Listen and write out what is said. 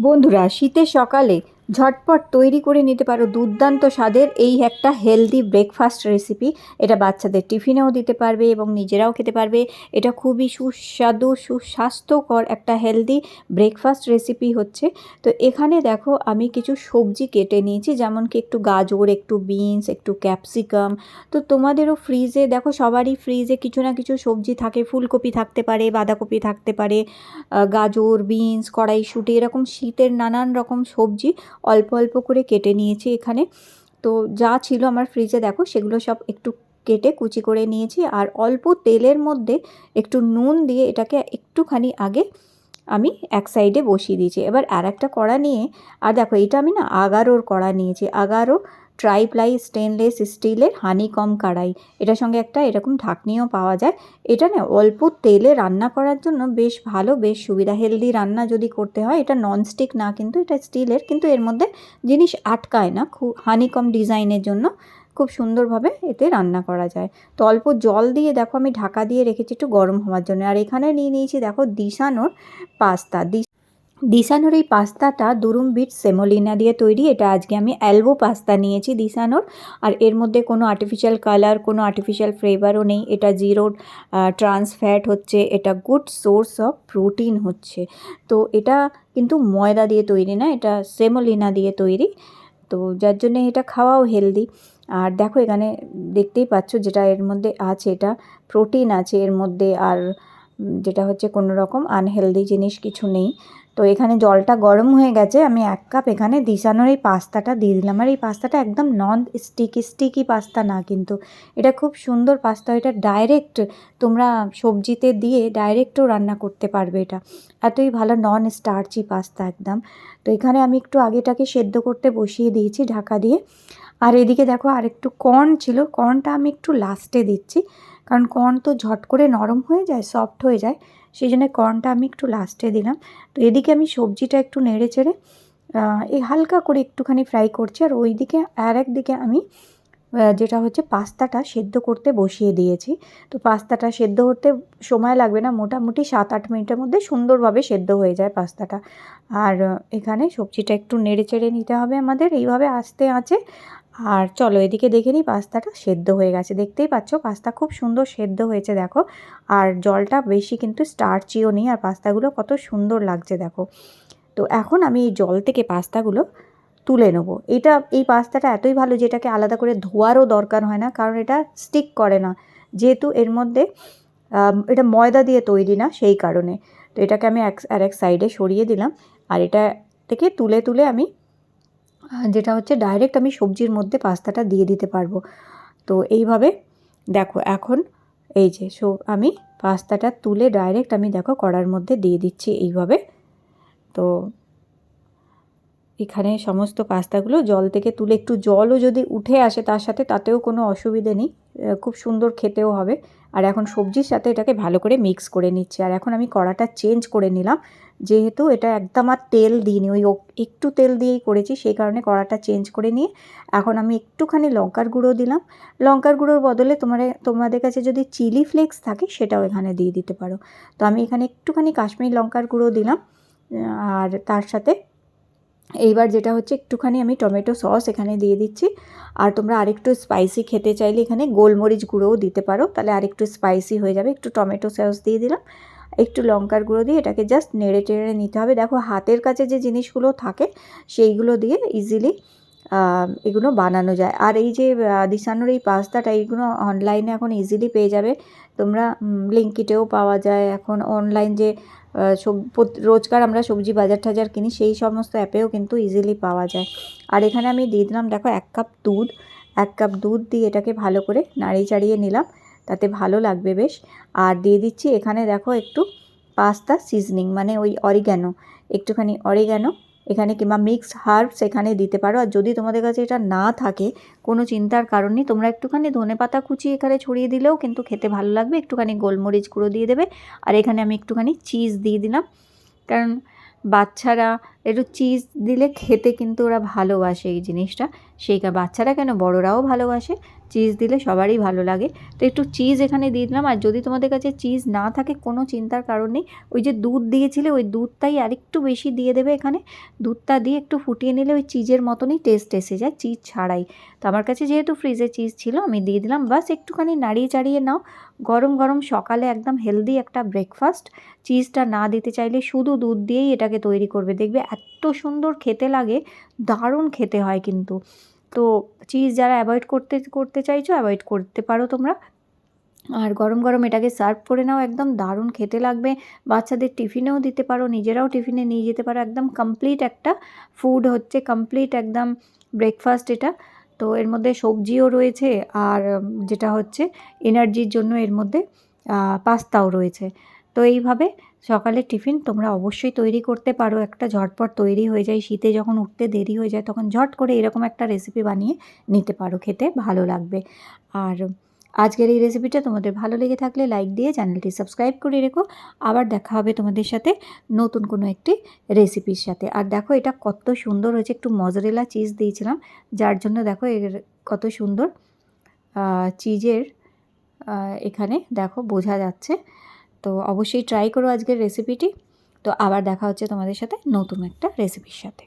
বন্ধুরা শীতের সকালে ঝটপট তৈরি করে নিতে পারো দুর্দান্ত স্বাদের এই একটা হেলদি ব্রেকফাস্ট রেসিপি এটা বাচ্চাদের টিফিনেও দিতে পারবে এবং নিজেরাও খেতে পারবে। এটা খুবই সুস্বাদু, সুস্বাস্থ্যকর একটা হেলদি ব্রেকফাস্ট রেসিপি হচ্ছে। তো এখানে দেখো আমি কিছু সবজি কেটে নিয়েছি, যেমন কি একটু গাজর, একটু বিনস একটু ক্যাপসিকাম তো তোমাদেরও ফ্রিজে দেখো সবারই ফ্রিজে কিছু না কিছু সবজি থাকে, ফুলকপি থাকতে পারে, বাঁধাকপি থাকতে পারে গাজর বিনস কড়াইশুঁটি, এরকম শীতের নানান রকম সবজি অল্প অল্প করে কেটে নিয়েছি এখানে। তো যা ছিল আমার ফ্রিজে দেখো, সেগুলো সব একটু কেটে কুচি করে নিয়েছি আর অল্প তেলের মধ্যে একটু নুন দিয়ে এটাকে একটুখানি আগে আমি এক সাইডে বসিয়ে দিয়েছি। এবার আর একটা কড়া নিয়ে, আর দেখো এটা আমি না আগারোর কড়া নিয়েছি। আগারো ট্রাইপ্লাই স্টেনলেস স্টিলের হানিকম কড়াই। এটার সঙ্গে একটা এরকম ঢাকনিও পাওয়া যায়। এটা না অল্প তেলে রান্না করার জন্য বেশ ভালো, বেশ সুবিধা। হেলদি রান্না যদি করতে হয়, এটা ননস্টিক না, কিন্তু এটা স্টিলের কিন্তু এর মধ্যে জিনিস আটকায় না। খুব হানিকম ডিজাইনের জন্য খুব সুন্দরভাবে এতে রান্না করা যায়। তো অল্প জল দিয়ে দেখো আমি ঢাকা দিয়ে রেখেছি, একটু গরম হওয়ার জন্য। আর এখানে নিয়ে নিয়েছি দেখো দিশানোর পাস্তা। দিশানোর এই পাস্তাটা দুরুম বিট সেমোলিনা দিয়ে তৈরি। এটা আজকে আমি অ্যালবো পাস্তা নিয়েছি দিশানোর। আর এর মধ্যে কোনো আর্টিফিশিয়াল কালার কোনো আর্টিফিশিয়াল ফ্লেভারও নেই। এটা জিরো ট্রান্স ফ্যাট হচ্ছে। এটা গুড সোর্স অফ প্রোটিন হচ্ছে। তো এটা কিন্তু ময়দা দিয়ে তৈরি না, এটা সেমোলিনা দিয়ে তৈরি। তো যার জন্য এটা খাওয়াও হেলদি আর দেখো এখানে দেখতেই পাচ্ছ যেটা এর মধ্যে আছে। এটা প্রোটিন আছে এর মধ্যে। আর যেটা হচ্ছে কোনো রকম আনহেলদি জিনিস কিছু নেই। তো এখানে জলটা গরম হয়ে গেছে। আমি এক কাপ এখানে দিশানোর এই পাস্তাটা দিয়ে দিলাম। আর এই পাস্তাটা একদম নন স্টিকি স্টিকি পাস্তা না কিন্তু। এটা খুব সুন্দর পাস্তা। এটা ডাইরেক্ট তোমরা সবজিতে দিয়ে ডাইরেক্টও রান্না করতে পারবে এটা। এতই ভালো নন স্টার্চি পাস্তা একদম। তো এখানে আমি একটু আগেটাকে সেদ্ধ করতে বসিয়ে দিয়েছি ঢাকা দিয়ে। আর এদিকে দেখো আর একটু কর্ন ছিল কর্নটা আমি একটু লাস্টে দিচ্ছি। কারণ কর্ন তো ঝট করে নরম হয়ে যায় সফট হয়ে যায়, সেই জন্য কর্নটা আমি একটু লাস্টে দিলাম। তো এদিকে আমি সবজিটা একটু নেড়ে চেড়ে এই হালকা করে একটুখানি ফ্রাই করছি, আর ওই দিকে আর একদিকে আমি যেটা হচ্ছে পাস্তাটা সেদ্ধ করতে বসিয়ে দিয়েছি। তো পাস্তাটা সেদ্ধ হতে সময় লাগবে না, মোটামুটি সাত আট মিনিটের মধ্যে সুন্দরভাবে সেদ্ধ হয়ে যায় পাস্তাটা। আর এখানে সবজিটা একটু নেড়ে চেড়ে নিতে হবে আমাদের, এইভাবে আস্তে আছে আর চলো এদিকে দেখে নিই পাস্তাটা সেদ্ধ হয়ে গেছে। দেখতেই পাচ্ছ পাস্তা খুব সুন্দর সেদ্ধ হয়েছে, দেখো। আর জলটা বেশি কিন্তু স্টার্চিও নেই আর পাস্তাগুলো কত সুন্দর লাগছে, দেখো। তো এখন আমি এই জল থেকে পাস্তাগুলো তুলে নেব। এটা, এই পাস্তাটা এতই ভালো যেটাকে আলাদা করে ধোয়ারও দরকার হয় না, কারণ এটা স্টিক করে না। যেহেতু এর মধ্যে এটা ময়দা দিয়ে তৈরি না সেই কারণে। তো এটাকে আমি এক আর এক সাইডে সরিয়ে দিলাম। আর এটা থেকে তুলে তুলে আমি যেটা হচ্ছে ডাইরেক্ট আমি সবজির মধ্যে পাস্তাটা দিয়ে দিতে পারব। তো এইভাবে দেখো এখন এই যে সো, আমি পাস্তাটা তুলে ডাইরেক্ট আমি দেখো কড়ার মধ্যে দিয়ে দিচ্ছি এইভাবে। তো এখানে সমস্ত পাস্তাগুলো জল থেকে তুলে একটু জলও যদি উঠে আসে তার সাথে তাতেও কোনো অসুবিধে নেই খুব সুন্দর খেতেও হবে। আর এখন সবজির সাথে এটাকে ভালো করে মিক্স করে নিচ্ছি। আর এখন আমি কড়াটা চেঞ্জ করে নিলাম। যেহেতু এটা একদম আর তেল দিইনি, ওই একটু তেল দিয়েই করেছি, সেই কারণে কড়াটা চেঞ্জ করে নিয়ে এখন আমি একটুখানি লঙ্কার গুঁড়ো দিলাম। লঙ্কার গুঁড়োর বদলে তোমার তোমাদের কাছে যদি চিলি ফ্লেক্স থাকে, সেটাও এখানে দিয়ে দিতে পারো। তো আমি এখানে একটুখানি কাশ্মীর লঙ্কার গুঁড়ো দিলাম আর তার সাথে এইবার যেটা হচ্ছে একটুখানি আমি টমেটো সস এখানে দিয়ে দিচ্ছি। আর তোমরা আরেকটু স্পাইসি খেতে চাইলে এখানে গোলমরিচ গুঁড়োও দিতে পারো, তাহলে আরেকটু স্পাইসি হয়ে যাবে। একটু টমেটো সস দিয়ে দিলাম। একটু লঙ্কার গুঁড়ো দিয়ে এটাকে জাস্ট নেড়ে টেড়ে নিতে হবে। দেখো হাতের কাছে যে জিনিসগুলো থাকে, সেইগুলো দিয়ে ইজিলি এগুলো বানানো যায়। আর এই যে দিশানোর এই পাস্তাটা, এইগুলো অনলাইনে এখন ইজিলি পেয়ে যাবে। তোমরা ব্লিঙ্কিটেও পাওয়া যায়। এখন অনলাইন যে রোজকার আমরা সবজি বাজার টাজার কিনি, সেই সমস্ত অ্যাপেও কিন্তু ইজিলি পাওয়া যায়। আর এখানে আমি দিয়ে দিলাম, দেখো এক কাপ দুধ। এক কাপ দুধ দিয়ে এটাকে ভালো করে নাড়িয়ে চাড়িয়ে নিলাম। তাতে ভালো লাগবে বেশ। আর দিয়ে দিচ্ছি এখানে দেখো একটু পাস্তা সিজনিং মানে ওই অরিগ্যানো একটুখানি অরিগ্যানো এখানে কিংবা মিক্স হার্বস এখানে দিতে পারো। আর যদি তোমাদের কাছে এটা না থাকে, কোনো চিন্তার কারণ নেই, তোমরা একটুখানি ধনেপাতা কুচি এখানে ছড়িয়ে দিলেও কিন্তু খেতে ভালো লাগবে। একটুখানি গোলমরিচ গুঁড়ো দিয়ে দেবে। আর এখানে আমি একটুখানি চিজ দিয়ে দিলাম। কারণ বাচ্চারা একটু চিজ দিলে খেতে কিন্তু ওরা ভালোবাসে এই জিনিসটা। সেই বাচ্চারা কেন? বড়রাও ভালোবাসে। চিজ দিলে সবারই ভালো লাগে। তো একটু চিজ এখানে দিয়ে দিলাম। আর যদি তোমাদের কাছে চিজ না থাকে, কোনো চিন্তার কারণ নেই। ওই যে দুধ দিয়েছিলে, ওই দুধটাই আরেকটু বেশি দিয়ে দেবে এখানে। দুধটা দিয়ে একটু ফুটিয়ে নিলে ওই চিজের মতনই টেস্ট এসে যায় চিজ ছাড়াই। তো আমার কাছে যেহেতু ফ্রিজে চিজ ছিল, আমি দিয়ে দিলাম। বাস একটুখানি নাড়িয়ে চাড়িয়ে নাও। গরম গরম সকালে একদম হেলদি একটা ব্রেকফাস্ট চিজটা না দিতে চাইলে শুধু দুধ দিয়েই এটাকে তৈরি করবে। দেখবে এত সুন্দর খেতে লাগে। দারুণ খেতে হয় কিন্তু। তো চিজ যারা অ্যাভয়েড করতে করতে চাইছো অ্যাভয়েড করতে পারো তোমরা। আর গরম গরম এটাকে সার্ভ করে নাও, একদম দারুণ খেতে লাগবে। বাচ্চাদের টিফিনেও দিতে পারো, নিজেরাও টিফিনে নিয়ে যেতে পারো। একদম কমপ্লিট একটা ফুড হচ্ছে কমপ্লিট একদম ব্রেকফাস্ট এটা। তো এর মধ্যে সবজিও রয়েছে, আর যেটা হচ্ছে এনার্জির জন্য এর মধ্যে পাস্তাও রয়েছে। তো এইভাবে সকালের টিফিন তোমরা অবশ্যই তৈরি করতে পারো। একটা ঝটপট তৈরি হয়ে যায়, শীতে যখন উঠতে দেরি হয়ে যায় তখন ঝট করে এরকম একটা রেসিপি বানিয়ে নিতে পারো, খেতে ভালো লাগবে। আর আজকের এই রেসিপিটা তোমাদের ভালো লেগে থাকলে লাইক দিয়ে চ্যানেলটি সাবস্ক্রাইব করে রেখো। আবার দেখা হবে তোমাদের সাথে নতুন কোনো একটি রেসিপির সাথে। আর দেখো এটা কত সুন্দর হয়েছে, একটু মজরেলা চিজ দিয়েছিলাম, যার জন্য দেখো এর কত সুন্দর চিজের এখানে দেখো বোঝা যাচ্ছে। তো অবশ্যই ট্রাই করো আজকের রেসিপিটি তো আবার দেখা হচ্ছে তোমাদের সাথে নতুন একটা রেসিপির সাথে।